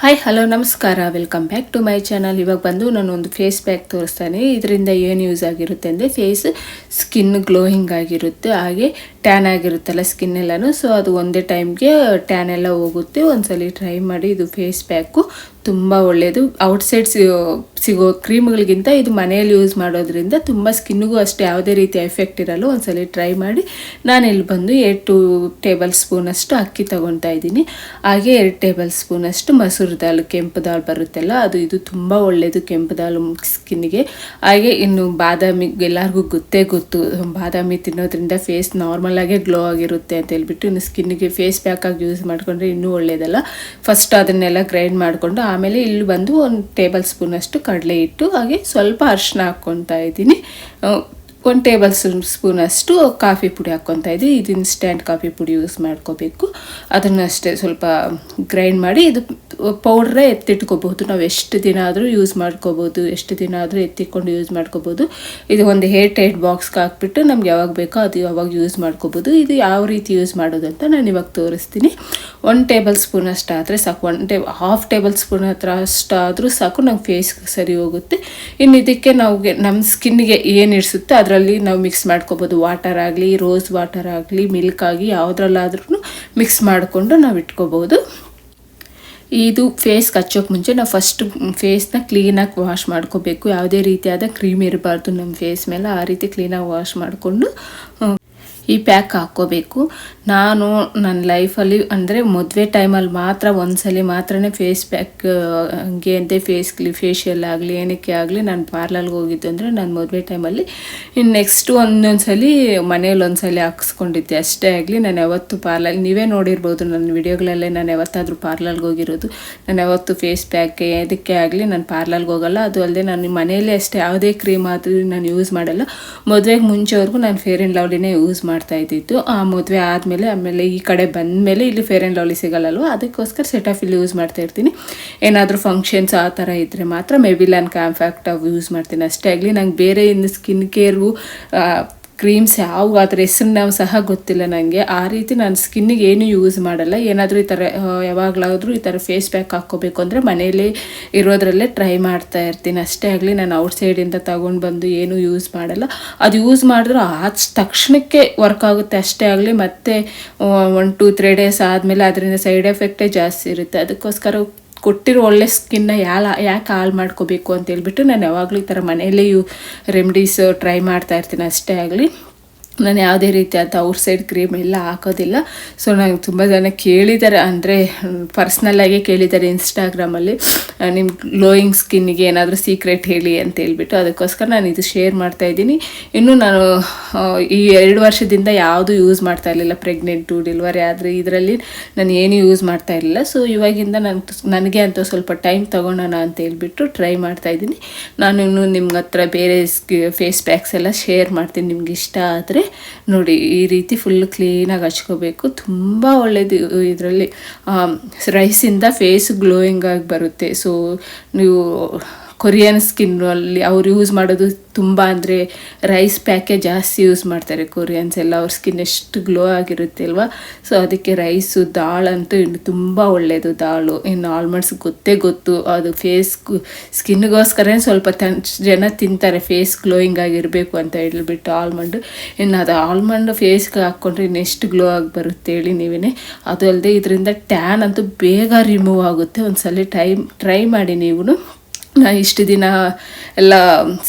Hi hello ನಮಸ್ಕಾರ. Welcome back to my channel ಇವಾಗ ಬಂದು ನಾನು ಒಂದು ಫೇಸ್ ಪ್ಯಾಕ್ ತೋರಿಸ್ತಾನೆ. ಇದರಿಂದ ಏನು ಯೂಸ್ ಆಗಿರುತ್ತೆ ಅಂದರೆ ಫೇಸ್ ಸ್ಕಿನ್ ಗ್ಲೋಯಿಂಗ್ ಆಗಿರುತ್ತೆ. ಹಾಗೆ ಟ್ಯಾನ್ ಆಗಿರುತ್ತಲ್ಲ ಸ್ಕಿನ್ ಎಲ್ಲನೂ ಸೊ ಅದು ಒಂದೇ ಟೈಮ್ಗೆ ಟ್ಯಾನ್ ಎಲ್ಲ ಹೋಗುತ್ತೆ. ಒಂದ್ಸಲಿ ಟ್ರೈ ಮಾಡಿ ಇದು ಫೇಸ್ ಪ್ಯಾಕು ತುಂಬ ಒಳ್ಳೆಯದು ಔಟ್ಸೈಡ್ ಸಿಗೋ ಕ್ರೀಮ್ಗಳಿಗಿಂತ ಇದು ಮನೆಯಲ್ಲಿ ಯೂಸ್ ಮಾಡೋದ್ರಿಂದ ತುಂಬ ಸ್ಕಿನ್ನಿಗೂ ಅಷ್ಟು ಯಾವುದೇ ರೀತಿ ಎಫೆಕ್ಟ್ ಇರಲ್ಲ. ಒಂದ್ಸಲಿ ಟ್ರೈ ಮಾಡಿ. ನಾನು ಇಲ್ಲಿ ಬಂದು ಎರಡು ಟು ಟೇಬಲ್ ಸ್ಪೂನಷ್ಟು ಅಕ್ಕಿ ತೊಗೊತಾ ಇದ್ದೀನಿ. ಹಾಗೆ ಎರಡು ಟೇಬಲ್ ಸ್ಪೂನಷ್ಟು ಮೊಸರು ದಾಲ್, ಕೆಂಪು ದಾಲ್ ಬರುತ್ತಲ್ಲ, ಅದು ಇದು ತುಂಬ ಒಳ್ಳೆಯದು ಕೆಂಪು ದಾಲ್ ಸ್ಕಿನ್ಗೆ ಹಾಗೆ ಇನ್ನು ಬಾದಾಮಿ, ಎಲ್ಲರಿಗೂ ಗೊತ್ತೇ ಗೊತ್ತು, ಬಾದಾಮಿ ತಿನ್ನೋದ್ರಿಂದ ಫೇಸ್ ನಾರ್ಮಲ್ ಆಗಿ ಗ್ಲೋ ಆಗಿರುತ್ತೆ ಅಂತ ಹೇಳ್ಬಿಟ್ಟು ಇನ್ನು ಸ್ಕಿನ್ಗೆ ಫೇಸ್ ಪ್ಯಾಕ್ ಆಗಿ ಯೂಸ್ ಮಾಡಿಕೊಂಡ್ರೆ ಇನ್ನೂ ಒಳ್ಳೆಯದಲ್ಲ ಫಸ್ಟ್ ಅದನ್ನೆಲ್ಲ ಗ್ರೈಂಡ್ ಮಾಡಿಕೊಂಡು ಆಮೇಲೆ ಇಲ್ಲಿ ಬಂದು ಒಂದು ಟೇಬಲ್ ಸ್ಪೂನಷ್ಟು ಕಡಲೆ ಇಟ್ಟು ಹಾಗೆ ಸ್ವಲ್ಪ ಅರಿಶಿನ ಹಾಕ್ಕೊತಾ ಇದ್ದೀನಿ. ಒಂದು ಟೇಬಲ್ ಸ್ಪೂನ್ ಅಷ್ಟು ಕಾಫಿ ಪುಡಿ ಹಾಕ್ಕೊತಾ ಇದ್ದೀವಿ ಇದು ಇನ್ಸ್ಟ್ಯಾಂಟ್ ಕಾಫಿ ಪುಡಿ ಯೂಸ್ ಮಾಡ್ಕೋಬೇಕು. ಅದನ್ನಷ್ಟೇ ಸ್ವಲ್ಪ ಗ್ರೈಂಡ್ ಮಾಡಿ ಇದು ಪೌಡ್ರೇ ಎತ್ತಿಟ್ಕೋಬಹುದು. ನಾವು ಎಷ್ಟು ದಿನ ಆದರೂ ಯೂಸ್ ಮಾಡ್ಕೋಬೋದು ಎಷ್ಟು ದಿನ ಆದರೂ ಎತ್ತಿಕೊಂಡು ಯೂಸ್ ಮಾಡ್ಕೋಬೋದು ಇದು ಒಂದು ಹೇರ್ ಟೈಟ್ ಬಾಕ್ಸ್ಗೆ ಹಾಕ್ಬಿಟ್ಟು ನಮ್ಗೆ ಯಾವಾಗ ಬೇಕೋ ಅದು ಯಾವಾಗ ಯೂಸ್ ಮಾಡ್ಕೋಬೋದು ಇದು ಯಾವ ರೀತಿ ಯೂಸ್ ಮಾಡೋದು ಅಂತ ನಾನು ಇವಾಗ ತೋರಿಸ್ತೀನಿ. ಒನ್ ಟೇಬಲ್ ಸ್ಪೂನ್ ಅಷ್ಟಾದರೆ ಸಾಕು. One tea half tablespoon ಹತ್ರ ಅಷ್ಟಾದರೂ ಸಾಕು. ನಮ್ಮ ಫೇಸ್ಗೆ ಸರಿ ಹೋಗುತ್ತೆ. ಇನ್ನು ಇದಕ್ಕೆ ನಾವು ನಮ್ಮ ಸ್ಕಿನ್ಗೆ ಏನು ಇಡಿಸುತ್ತೆ ಅದರಲ್ಲಿ ನಾವು ಮಿಕ್ಸ್ ಮಾಡ್ಕೊಬೋದು. ವಾಟರ್ ಆಗಲಿ ರೋಸ್ ವಾಟರ್ ಆಗಲಿ ಮಿಲ್ಕ್ ಆಗಿ ಯಾವುದ್ರಲ್ಲಾದ್ರೂ ಮಿಕ್ಸ್ ಮಾಡಿಕೊಂಡು ನಾವು ಇಟ್ಕೋಬೋದು. ಇದು ಫೇಸ್ ಹಚ್ಚೋಕೆ ಮುಂಚೆ ನಾವು ಫಸ್ಟ್ ಫೇಸ್ನ ಕ್ಲೀನಾಗಿ ವಾಶ್ ಮಾಡ್ಕೋಬೇಕು. ಯಾವುದೇ ರೀತಿಯಾದ ಕ್ರೀಮ್ ಇರಬಾರ್ದು ನಮ್ಮ ಫೇಸ್ ಮೇಲೆ. ಆ ರೀತಿ ಕ್ಲೀನಾಗಿ ವಾಶ್ ಮಾಡಿಕೊಂಡು ಈ ಪ್ಯಾಕ್ ಹಾಕ್ಕೋಬೇಕು. ನಾನು ನನ್ನ ಲೈಫಲ್ಲಿ ಅಂದರೆ ಮದುವೆ ಟೈಮಲ್ಲಿ ಮಾತ್ರ ಒಂದ್ಸಲಿ ಮಾತ್ರನೇ ಫೇಸ್ ಪ್ಯಾಕ್ ಹಂಗೆ ಅಂತೆ ಫೇಸ್ ಫೇಶಿಯಲ್ ಆಗಲಿ, ಏನಕ್ಕೆ ಆಗಲಿ ನಾನು ಪಾರ್ಲರ್ಗೆ ಹೋಗಿದ್ದು ಅಂದರೆ ನಾನು ಮದುವೆ ಟೈಮಲ್ಲಿ ಇನ್ನು ನೆಕ್ಸ್ಟು ಒಂದೊಂದು ಸಲ ಮನೇಲಿ ಒಂದ್ಸಲಿ ಹಾಕ್ಸ್ಕೊಂಡಿದ್ದೆ. ಅಷ್ಟೇ ಆಗಲಿ ನಾನು ಯಾವತ್ತು ಪಾರ್ಲರ್ ನೀವೇ ನೋಡಿರ್ಬೋದು ನನ್ನ ವಿಡಿಯೋಗಳಲ್ಲೇ ನಾನು ಯಾವತ್ತಾದರೂ ಪಾರ್ಲರ್ಗೆ ಹೋಗಿರೋದು. ನಾನು ಯಾವತ್ತು ಫೇಸ್ ಪ್ಯಾಕ್ ಅದಕ್ಕೆ ಆಗಲಿ ನಾನು ಪಾರ್ಲರ್ಗೆ ಹೋಗಲ್ಲ. ಅದು ಅಲ್ಲದೆ ನಾನು ಮನೆಯಲ್ಲೇ ಅಷ್ಟೇ, ಯಾವುದೇ ಕ್ರೀಮ್ ಆದರೂ ನಾನು ಯೂಸ್ ಮಾಡಲ್ಲ. ಮದುವೆಗೆ ಮುಂಚೆವರೆಗೂ ನಾನು ಫೇರ್ ಆ್ಯಂಡ್ ಲವ್ಲಿನೇ ಯೂಸ್ ಮಾಡ್ತಾ ಇದ್ದಿದ್ದು. ಆ ಮದುವೆ ಆದಮೇಲೆ, ಆಮೇಲೆ ಈ ಕಡೆ ಬಂದ ಮೇಲೆ ಇಲ್ಲಿ ಫೇರ್ ಆ್ಯಂಡ್ ಲವ್ಲಿ ಸಿಗಲ್ಲಲ್ವ? ಅದಕ್ಕೋಸ್ಕರ ಸೆಟಾಫಿಲ್ ಯೂಸ್ ಮಾಡ್ತಾ ಇರ್ತೀನಿ. ಏನಾದರೂ ಫಂಕ್ಷನ್ಸ್ ಆ ಥರ ಇದ್ದರೆ ಮಾತ್ರ ಮೆಬಿಲಾನ್ ಕ್ಯಾಂಫ್ಯಾಕ್ಟ್ ಅವು ಯೂಸ್ ಮಾಡ್ತೀನಿ. ಅಷ್ಟೇ ಆಗಲಿ, ನಂಗೆ ಬೇರೆ ಇನ್ನು ಸ್ಕಿನ್ ಕೇರ್ವು ಕ್ರೀಮ್ಸ್ ಯಾವ ಅದ್ರ ಹೆಸರು ನಾವು ಸಹ ಗೊತ್ತಿಲ್ಲ ನನಗೆ ಆ ರೀತಿ ನಾನು ಸ್ಕಿನ್ನಿಗೆ ಏನು ಯೂಸ್ ಮಾಡಲ್ಲ. ಏನಾದರೂ ಈ ಥರ ಯಾವಾಗಲಾದರೂ ಈ ಥರ ಫೇಸ್ ಪ್ಯಾಕ್ ಹಾಕ್ಕೋಬೇಕು ಅಂದರೆ ಮನೆಯಲ್ಲಿ ಇರೋದ್ರಲ್ಲೇ ಟ್ರೈ ಮಾಡ್ತಾ ಇರ್ತೀನಿ. ಅಷ್ಟೇ ಆಗಲಿ ನಾನು ಔಟ್ಸೈಡಿಂದ ತಗೊಂಡು ಬಂದು ಏನು ಯೂಸ್ ಮಾಡಲ್ಲ. ಅದು ಯೂಸ್ ಮಾಡಿದ್ರೆ ಆ ತಕ್ಷಣಕ್ಕೆ ವರ್ಕ್ ಆಗುತ್ತೆ. ಅಷ್ಟೇ ಆಗಲಿ ಮತ್ತೆ ಒನ್ ಟೂ ತ್ರೀ ಡೇಸ್ ಆದಮೇಲೆ ಅದರಿಂದ ಸೈಡ್ ಎಫೆಕ್ಟೇ ಜಾಸ್ತಿ ಇರುತ್ತೆ. ಅದಕ್ಕೋಸ್ಕರ ಕೊಟ್ಟಿರೋ ಒಳ್ಳೆ ಸ್ಕಿನ್ನ ಯಾಲ ಯಾಕೆ ಹಾಳು ಮಾಡ್ಕೋಬೇಕು ಅಂತ ಹೇಳ್ಬಿಟ್ಟು ನಾನು ಯಾವಾಗಲೂ ಈ ಥರ ಮನೆಯಲ್ಲೇ ಯು ರೆಮಿಡೀಸ್ ಟ್ರೈ ಮಾಡ್ತಾ ಇರ್ತೀನಿ ಅಷ್ಟೇ ಆಗಲಿ. ನಾನು ಯಾವುದೇ ರೀತಿಯಾದ ಔಟ್ ಸೈಡ್ ಕ್ರೀಮ್ ಎಲ್ಲ ಹಾಕೋದಿಲ್ಲ. ಸೊ ನಂಗೆ ತುಂಬ ಜನ ಕೇಳಿದ್ದಾರೆ. ಅಂದರೆ ಪರ್ಸ್ನಲ್ಲಾಗೆ ಕೇಳಿದ್ದಾರೆ ಇನ್ಸ್ಟಾಗ್ರಾಮಲ್ಲಿ ನಿಮ್ಮ ಗ್ಲೋಯಿಂಗ್ ಸ್ಕಿನ್ನಿಗೆ ಏನಾದರೂ ಸೀಕ್ರೆಟ್ ಹೇಳಿ ಅಂತ ಹೇಳ್ಬಿಟ್ಟು ಅದಕ್ಕೋಸ್ಕರ ನಾನು ಇದು ಶೇರ್ ಮಾಡ್ತಾ ಇದ್ದೀನಿ. ಇನ್ನು ನಾನು ಈ ಎರಡು ವರ್ಷದಿಂದ ಯಾವುದು ಯೂಸ್ ಮಾಡ್ತಾ ಇರಲಿಲ್ಲ. ಪ್ರೆಗ್ನೆಂಟು ಡೆಲಿವರಿ ಆದರೆ ಇದರಲ್ಲಿ ನಾನು ಏನು ಯೂಸ್ ಮಾಡ್ತಾ ಇರಲಿಲ್ಲ. ಸೊ ಇವಾಗಿಂದ ನಾನು ನನಗೆ ಅಂತ ಸ್ವಲ್ಪ ಟೈಮ್ ತೊಗೊಳೋಣ ಅಂತ ಹೇಳ್ಬಿಟ್ಟು ಟ್ರೈ ಮಾಡ್ತಾ ಇದ್ದೀನಿ. ನಾನು ಇನ್ನು ನಿಮ್ಗೆ ಹತ್ರ ಬೇರೆ ಫೇಸ್ ಪ್ಯಾಕ್ಸ್ ಎಲ್ಲ ಶೇರ್ ಮಾಡ್ತೀನಿ. ನಿಮ್ಗೆ ಇಷ್ಟ ಆದರೆ. ನೋಡಿ, ಈ ರೀತಿ ಫುಲ್ ಕ್ಲೀನಾಗಿ ಹಚ್ಕೋಬೇಕು. ತುಂಬ ಒಳ್ಳೆಯದು ಇದರಲ್ಲಿ. ರೈಸಿಂದ ಫೇಸ್ ಗ್ಲೋಯಿಂಗ್ ಆಗಿ ಬರುತ್ತೆ. ಸೊ ನೀವು ಕೊರಿಯನ್ ಸ್ಕಿನ್ನಲ್ಲಿ ಅವ್ರು ಯೂಸ್ ಮಾಡೋದು ತುಂಬ ಅಂದರೆ ರೈಸ್ ಪ್ಯಾಕೆ ಜಾಸ್ತಿ ಯೂಸ್ ಮಾಡ್ತಾರೆ ಕೊರಿಯನ್ಸ್ ಎಲ್ಲ. ಅವ್ರ ಸ್ಕಿನ್ ಎಷ್ಟು ಗ್ಲೋ ಆಗಿರುತ್ತೆ ಅಲ್ವಾ? ಸೊ ಅದಕ್ಕೆ ರೈಸು ದಾಳ್ ಅಂತೂ ಇನ್ನು ತುಂಬ ಒಳ್ಳೆಯದು ದಾಳು. ಇನ್ನು ಆಲ್ಮಂಡ್ಸ್ ಗೊತ್ತೇ ಗೊತ್ತು. ಅದು ಫೇಸ್ ಸ್ಕಿನ್ಗೋಸ್ಕರ ಸ್ವಲ್ಪ ಜನ ತಿಂತಾರೆ ಫೇಸ್ ಗ್ಲೋಯಿಂಗ್ ಆಗಿರಬೇಕು ಅಂತ ಹೇಳ್ಬಿಟ್ಟು ಆಲ್ಮಂಡ್ ಇನ್ನು ಅದು ಆಲ್ಮಂಡ್ ಫೇಸ್ಗೆ ಹಾಕ್ಕೊಂಡ್ರೆ ಇನ್ನೆಷ್ಟು ಗ್ಲೋ ಆಗಿ ಬರುತ್ತೆ ಹೇಳಿ ನೀವೇ ಅದು ಅಲ್ಲದೆ ಇದರಿಂದ ಟ್ಯಾನ್ ಅಂತೂ ಬೇಗ ರಿಮೂವ್ ಆಗುತ್ತೆ. ಒಂದು ಸಲ ಟೈಮ್ ಟ್ರೈ ಮಾಡಿ ನೀವು ಇಷ್ಟು ದಿನ ಎಲ್ಲ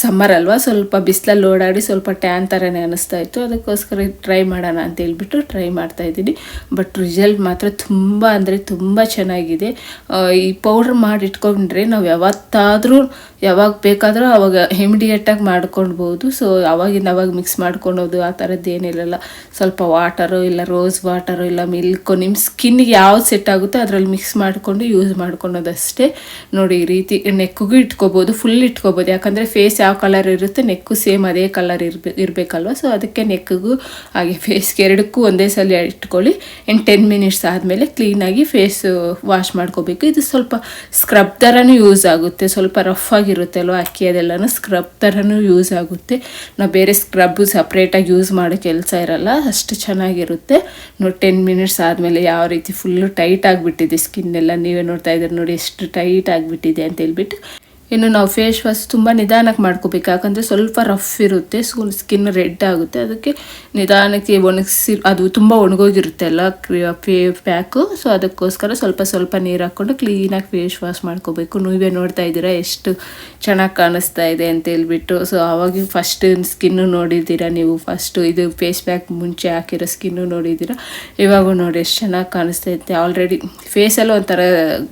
ಸಮ್ಮರ್ ಅಲ್ವಾ, ಸ್ವಲ್ಪ ಬಿಸಿಲಲ್ಲಿ ಓಡಾಡಿ ಸ್ವಲ್ಪ ಟ್ಯಾನ್ ಥರನೇ ಅನ್ನಿಸ್ತಾ ಇತ್ತು. ಅದಕ್ಕೋಸ್ಕರ ಟ್ರೈ ಮಾಡೋಣ ಅಂತ ಹೇಳ್ಬಿಟ್ಟು ಟ್ರೈ ಮಾಡ್ತಾ ಇದ್ದೀನಿ. ಬಟ್ ರಿಸಲ್ಟ್ ಮಾತ್ರ ತುಂಬ ಅಂದರೆ ತುಂಬ ಚೆನ್ನಾಗಿದೆ. ಈ ಪೌಡ್ರ್ ಮಾಡಿ ಇಟ್ಕೊಂಡ್ರೆ ನಾವು ಯಾವತ್ತಾದರೂ ಯಾವಾಗ ಬೇಕಾದರೂ ಅವಾಗ ಇಮಿಡಿಯೇಟಾಗಿ ಮಾಡ್ಕೊಳ್ಬೋದು. ಸೊ ಅವಾಗಿಂದ ಅವಾಗ ಮಿಕ್ಸ್ ಮಾಡ್ಕೊಳೋದು ಆ ಥರದ್ದು ಏನಿರಲ್ಲ. ಸ್ವಲ್ಪ ವಾಟರು ಇಲ್ಲ ರೋಸ್ ವಾಟರು ಇಲ್ಲ ಮಿಲ್ಕು ನಿಮ್ಮ ಸ್ಕಿನ್ಗೆ ಯಾವ್ದು ಸೆಟ್ ಆಗುತ್ತೋ ಅದರಲ್ಲಿ ಮಿಕ್ಸ್ ಮಾಡಿಕೊಂಡು ಯೂಸ್ ಮಾಡ್ಕೊಳೋದಷ್ಟೇ. ನೋಡಿ, ಈ ರೀತಿ ನೆಕ್ಕಿಗೂ ಇಟ್ಕೋಬೋದು ಫುಲ್ ಇಟ್ಕೋಬೋದು. ಯಾಕಂದರೆ ಫೇಸ್ ಯಾವ ಕಲರ್ ಇರುತ್ತೆ ನೆಕ್ಕು ಸೇಮ್ ಅದೇ ಕಲರ್ ಇರ್ಬೇ, ಇರಬೇಕಲ್ವ? ಸೊ ಅದಕ್ಕೆ ನೆಕ್ಕಿಗೂ ಹಾಗೆ ಫೇಸ್ಗೆ ಎರಡಕ್ಕೂ ಒಂದೇ ಸಲ ಇಟ್ಕೊಳ್ಳಿ. ಆ್ಯಂಡ್ ಟೆನ್ ಮಿನಿಟ್ಸ್ ಆದಮೇಲೆ ಕ್ಲೀನಾಗಿ ಫೇಸ್ ವಾಶ್ ಮಾಡ್ಕೋಬೇಕು. ಇದು ಸ್ವಲ್ಪ ಸ್ಕ್ರಬ್ ಥರನೂ ಯೂಸ್ ಆಗುತ್ತೆ. ಸ್ವಲ್ಪ ರಫ್ ಆಗಿರುತ್ತೆ ಅಲ್ವಾ ಅಕ್ಕಿ ಅದೆಲ್ಲನೂ? ಸ್ಕ್ರಬ್ ಥರನೂ ಯೂಸ್ ಆಗುತ್ತೆ. ನಾವು ಬೇರೆ ಸ್ಕ್ರಬ್ಬು ಸಪ್ರೇಟಾಗಿ ಯೂಸ್ ಮಾಡೋ ಕೆಲಸ ಇರಲ್ಲ. ಅಷ್ಟು ಚೆನ್ನಾಗಿರುತ್ತೆ. ನೋಡಿ ಟೆನ್ ಮಿನಿಟ್ಸ್ ಆದಮೇಲೆ ಯಾವ ರೀತಿ ಫುಲ್ಲು ಟೈಟ್ ಆಗಿಬಿಟ್ಟಿದೆ ಸ್ಕಿನ್ ಎಲ್ಲ. ನೀವೇ ನೋಡ್ತಾ ಇದ್ದೀರಿ ನೋಡಿ, ಎಷ್ಟು ಟೈಟ್ ಆಗಿಬಿಟ್ಟಿದೆ ಅಂತ ಹೇಳ್ಬಿಟ್ಟು ಇನ್ನು ನಾವು ಫೇಸ್ ವಾಶ್ ತುಂಬ ನಿಧಾನಕ್ಕೆ ಮಾಡ್ಕೋಬೇಕು. ಯಾಕಂದರೆ ಸ್ವಲ್ಪ ರಫ್ ಇರುತ್ತೆ ಸ್ಕಿನ್ ರೆಡ್ ಆಗುತ್ತೆ. ಅದಕ್ಕೆ ನಿಧಾನಕ್ಕೆ ಒಣಗಿಸಿ, ಅದು ತುಂಬ ಒಣಗೋಗಿರುತ್ತೆ ಅಲ್ಲ ಫೇ ಪ್ಯಾಕು ಸೊ ಅದಕ್ಕೋಸ್ಕರ ಸ್ವಲ್ಪ ಸ್ವಲ್ಪ ನೀರು ಹಾಕ್ಕೊಂಡು ಕ್ಲೀನಾಗಿ ಫೇಸ್ ವಾಶ್ ಮಾಡ್ಕೋಬೇಕು. ನೀವೇ ನೋಡ್ತಾ ಇದ್ದೀರಾ ಎಷ್ಟು ಚೆನ್ನಾಗಿ ಕಾಣಿಸ್ತಾ ಇದೆ ಅಂತ ಹೇಳ್ಬಿಟ್ಟು. ಸೊ ಅವಾಗ ಫಸ್ಟ್ ಸ್ಕಿನ್ನು ನೋಡಿದ್ದೀರಾ ನೀವು? ಫಸ್ಟು ಇದು ಫೇಸ್ ಪ್ಯಾಕ್ ಮುಂಚೆ ಹಾಕಿರೋ ಸ್ಕಿನ್ನು ನೋಡಿದ್ದೀರಾ? ಇವಾಗೂ ನೋಡಿ ಎಷ್ಟು ಚೆನ್ನಾಗಿ ಕಾಣಿಸ್ತಾ ಇದೆ. ಆಲ್ರೆಡಿ ಫೇಸಲ್ಲೂ ಒಂಥರ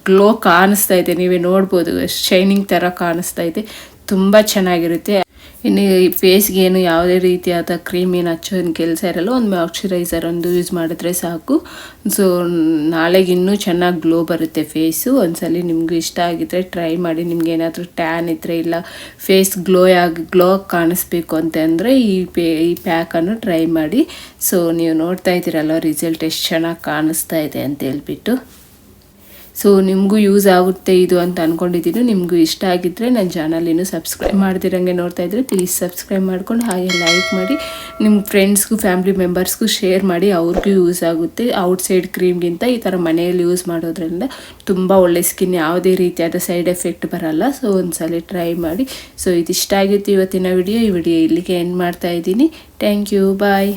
ಗ್ಲೋ ಕಾಣಿಸ್ತಾ ಇದೆ. ನೀವೇ ನೋಡ್ಬೋದು ಶೈನಿಂಗ್ ಥರ ಕಾಣಿಸ್ತಾ ಇದೆ ತುಂಬ ಚೆನ್ನಾಗಿರುತ್ತೆ. ಇನ್ನು ಈ ಫೇಸ್ಗೆ ಏನು ಯಾವುದೇ ರೀತಿಯಾದ ಕ್ರೀಮ್ ಏನು ಹಚ್ಚೋನ್ ಕೆಲಸ ಇರಲ್ಲ, ಒಂದು ಮಾಯ್ಚರೈಸರ್ ಒಂದು ಯೂಸ್ ಮಾಡಿದ್ರೆ ಸಾಕು. ಸೊ ನಾಳೆಗೆ ಇನ್ನೂ ಚೆನ್ನಾಗಿ ಗ್ಲೋ ಬರುತ್ತೆ ಫೇಸು ಒಂದ್ಸಲಿ ನಿಮಗೂ ಇಷ್ಟ ಆಗಿದ್ರೆ ಟ್ರೈ ಮಾಡಿ. ನಿಮ್ಗೆ ಏನಾದರೂ ಟ್ಯಾನ್ ಇದ್ದರೆ ಇಲ್ಲ ಫೇಸ್ ಗ್ಲೋ ಆಗಿ ಗ್ಲೋ ಕಾಣಿಸ್ಬೇಕು ಅಂತ ಅಂದರೆ ಈ ಪೇ ಈ ಪ್ಯಾಕನ್ನು ಟ್ರೈ ಮಾಡಿ. ಸೊ ನೀವು ನೋಡ್ತಾ ಇದ್ದೀರಲ್ಲ ರಿಸಲ್ಟ್ ಎಷ್ಟು ಚೆನ್ನಾಗಿ ಕಾಣಿಸ್ತಾ ಇದೆ ಅಂತ ಹೇಳ್ಬಿಟ್ಟು. ಸೊ ನಿಮಗೂ ಯೂಸ್ ಆಗುತ್ತೆ ಇದು ಅಂತ ಅಂದ್ಕೊಂಡಿದ್ದೀನಿ ನಿಮಗೂ ಇಷ್ಟ ಆಗಿದ್ದರೆ ನನ್ನ ಚಾನಲ್ ಇನ್ನೂ ಸಬ್ಸ್ಕ್ರೈಬ್ ಮಾಡ್ದಿರಂಗೆ ನೋಡ್ತಾ ಇದ್ದರೆ ಪ್ಲೀಸ್ ಸಬ್ಸ್ಕ್ರೈಬ್ ಮಾಡ್ಕೊಂಡು ಹಾಗೆ ಲೈಕ್ ಮಾಡಿ. ನಿಮ್ಮ ಫ್ರೆಂಡ್ಸ್ಗೂ ಫ್ಯಾಮಿಲಿ ಮೆಂಬರ್ಸ್ಗೂ ಶೇರ್ ಮಾಡಿ, ಅವ್ರಿಗೂ ಯೂಸ್ ಆಗುತ್ತೆ. ಔಟ್ಸೈಡ್ ಕ್ರೀಮ್ಗಿಂತ ಈ ಥರ ಮನೆಯಲ್ಲಿ ಯೂಸ್ ಮಾಡೋದ್ರಿಂದ ತುಂಬ ಒಳ್ಳೆ ಸ್ಕಿನ್ ಯಾವುದೇ ರೀತಿಯಾದ ಸೈಡ್ ಎಫೆಕ್ಟ್ ಬರಲ್ಲ. ಸೊ ಒಂದ್ಸಲ ಟ್ರೈ ಮಾಡಿ. ಸೊ ಇಷ್ಟ ಆಗಿತ್ತು ಇವತ್ತಿನ ವಿಡಿಯೋ ಈ ವಿಡಿಯೋ ಇಲ್ಲಿಗೆ ಎಂಡ್ ಮಾಡ್ತಾ ಇದ್ದೀನಿ. Thank you bye